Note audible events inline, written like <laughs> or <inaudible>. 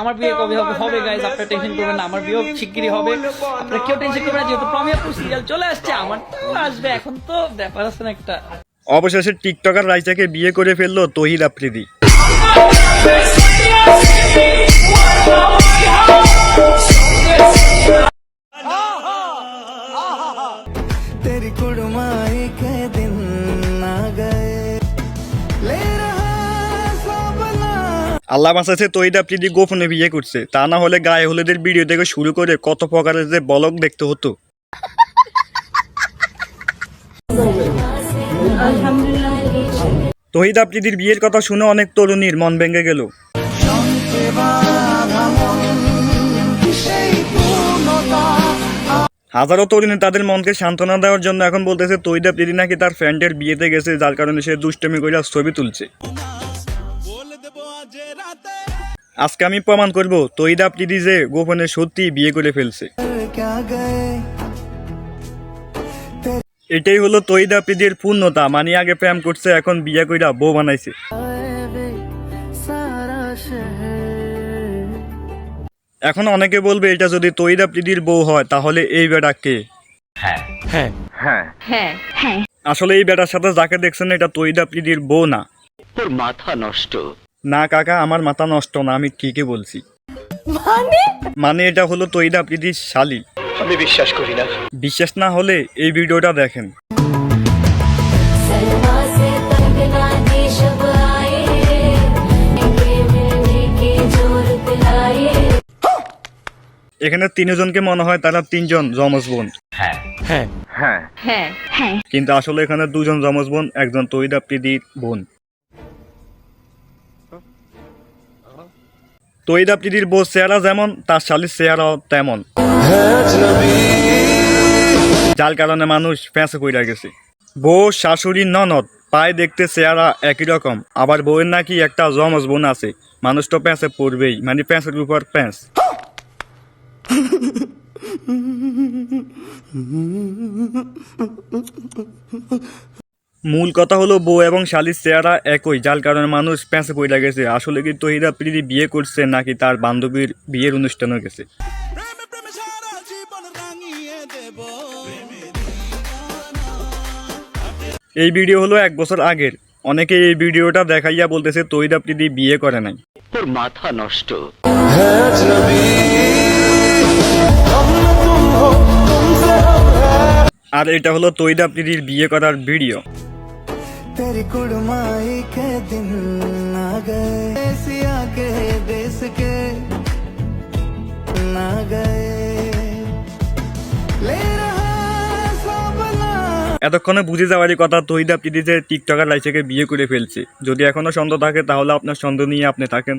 আমার বিয়ে কবে হবে? হবে গাইজ আপনারা টেনশন করবেন না। আমার বিয়ে শিগগিরই হবে। আপনারা কেউ টেনশন করবেন না যেহেতু প্রমিয়াপুর সিরিয়াল চলে আসছে আমার তো আসবে। এখন তো ব্যাপার আছে না একটা। অবশেষে টিকটকার রাইজাকে বিয়ে করে ফেলল তহিদ আফ্রিদি। আল্লাহ বাঁচাচ্ছে তহিদ আফ্রিদি গোপনে বিয়ে করছে। তা না হলে গায়ে হলুদের ভিডিও থেকে শুরু করে কত প্রকারের যে বলক দেখতে হতো। তহিদ আফ্রিদির বিয়ের কথা শুনে অনেক তরুণীর মন ভেঙে গেল। হাজারো তরুণী তাদের মনকে সান্ত্বনা দেওয়ার জন্য এখন বলতেছে তৈদা প্রীতি নাকি তার ফ্রেন্ডের বিয়েতে গেছে, যার কারণে সে দুষ্টমি করে ছবি তুলছে। আজকে আমি প্রমাণ করব তৈদা যে গোপনে সত্যি বিয়ে করে ফেলছে। এটাই হলো তৈদা প্রীতির পূর্ণতা মানে আগে প্রেম করছে এখন বিয়ে কইরা বউ বানাইছে। এখন অনেকে বলবে এটা যদি তৈদা প্রিদির বউ হয় তাহলে এই বেটা কে? হ্যাঁ। হ্যাঁ। হ্যাঁ। আসলে এই বেটার সাথে যাকে দেখছেন এটা তৈদা প্রিদির বউ না। তোর মাথা নষ্ট। না কাকা আমার মাথা নষ্ট না আমি ঠিকই বলছি। মানে? এটা হলো তৈরা প্রীতির শালি। আমি বিশ্বাস করি না। বিশ্বাস না হলে এই ভিডিওটা দেখেন। এখানে তিনজনকে মনে হয় তারা তিনজন যমজ বোন। হ্যাঁ। হ্যাঁ।, হ্যাঁ। হ্যাঁ হ্যাঁ। কিন্তু আসলে এখানে দুজন যমজ বোন একজন তৈরা প্রীতির বোন। তৈদা প্রীতির বউ চেহারা যেমন, তার শালির চেহারাও তেমন। যার কারণে মানুষ ফ্যাঁসে কইরা গেছে। বউ, শাশুড়ি, ননদ, পায়ে দেখতে চেহারা একই রকম। আবার বউয়ের নাকি একটা যমজ বোন আছে। মানুষ তো প্যাঁচে পড়বেই মানে প্যাঁচের উপর প্যাঁচ <laughs> মূল কথা হলো বউ এবং শালির চেহারা একই যার কারণে মানুষ প্যাঁচে পড়ে গেছে। আসলে কি তহিদা প্রীতি বিয়ে করছে নাকি তার বান্ধবীর বিয়ের অনুষ্ঠানে গেছে? এই ভিডিও হলো এক বছর আগের। অনেকে এই ভিডিওটা দেখাইয়া বলতেছে তহিদা প্রীতি বিয়ে করে নাই। তোর মাথা নষ্ট। আর এটা হলো তহিদা প্রীতির বিয়ে করার ভিডিও। तेरी कुड़माई के दिन आ गए सिया के देश के ना गए ले रहा सबना এতক্ষণে বুঝে যাওয়ারই কথা তহিদা প্রীতি যে টিকটকার লাইসেকে বিয়ে করে ফেলছে যদি এখনো সন্দেহ থাকে তাহলে আপনার সন্দেহ নিয়ে আপনি থাকেন